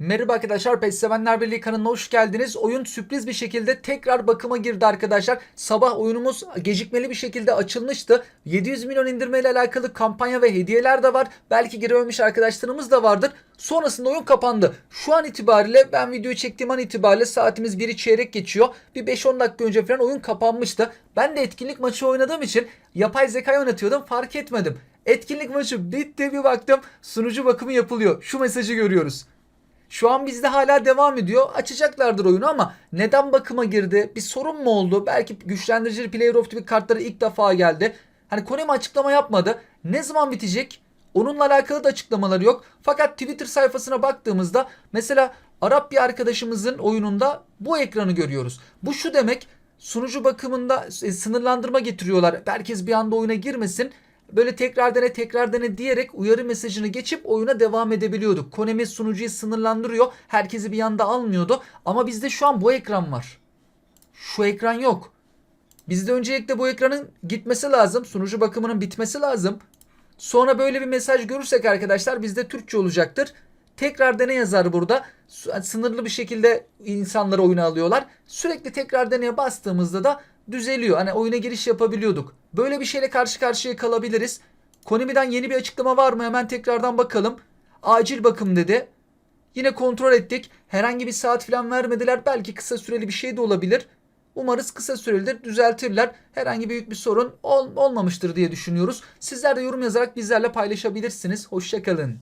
Merhaba arkadaşlar PES Sevenler Birliği kanalına hoş geldiniz. Oyun sürpriz bir şekilde tekrar bakıma girdi arkadaşlar. Sabah oyunumuz gecikmeli bir şekilde açılmıştı. 700 milyon indirme ile alakalı kampanya ve hediyeler de var. Belki girememiş arkadaşlarımız da vardır. Sonrasında oyun kapandı. Şu an itibariyle ben videoyu çektiğim an itibariyle saatimiz 1'i çeyrek geçiyor. Bir 5-10 dakika önce falan oyun kapanmıştı. Ben de etkinlik maçı oynadığım için yapay zeka oynatıyordum fark etmedim. Etkinlik maçı bitti bir baktım sunucu bakımı yapılıyor. Şu mesajı görüyoruz. Şu an bizde hala devam ediyor. Açacaklardır oyunu ama neden bakıma girdi? Bir sorun mu oldu? Belki güçlendirici Player of Week kartları ilk defa geldi. Hani Konami açıklama yapmadı. Ne zaman bitecek? Onunla alakalı da açıklamaları yok. Fakat Twitter sayfasına baktığımızda mesela Arap bir arkadaşımızın oyununda bu ekranı görüyoruz. Bu şu demek sunucu bakımında e, sınırlandırma getiriyorlar. Herkes bir anda oyuna girmesin. Böyle tekrar dene tekrar dene diyerek uyarı mesajını geçip oyuna devam edebiliyorduk. Konami sunucuyu sınırlandırıyor. Herkesi bir yanda almıyordu. Ama bizde şu an bu ekran var. Şu ekran yok. Bizde öncelikle bu ekranın gitmesi lazım. Sunucu bakımının bitmesi lazım. Sonra böyle bir mesaj görürsek arkadaşlar bizde Türkçe olacaktır. Tekrar dene yazar burada. Sınırlı bir şekilde insanları oyuna alıyorlar. Sürekli tekrar deneye bastığımızda da düzeliyor. Hani oyuna giriş yapabiliyorduk. Böyle bir şeyle karşı karşıya kalabiliriz. Konami'den yeni bir açıklama var mı? Hemen tekrardan bakalım. Acil bakım dedi. Yine kontrol ettik. Herhangi bir saat falan vermediler. Belki kısa süreli bir şey de olabilir. Umarız kısa sürelidir düzeltirler. Herhangi büyük bir sorun ol- olmamıştır diye düşünüyoruz. Sizler de yorum yazarak bizlerle paylaşabilirsiniz. Hoşçakalın.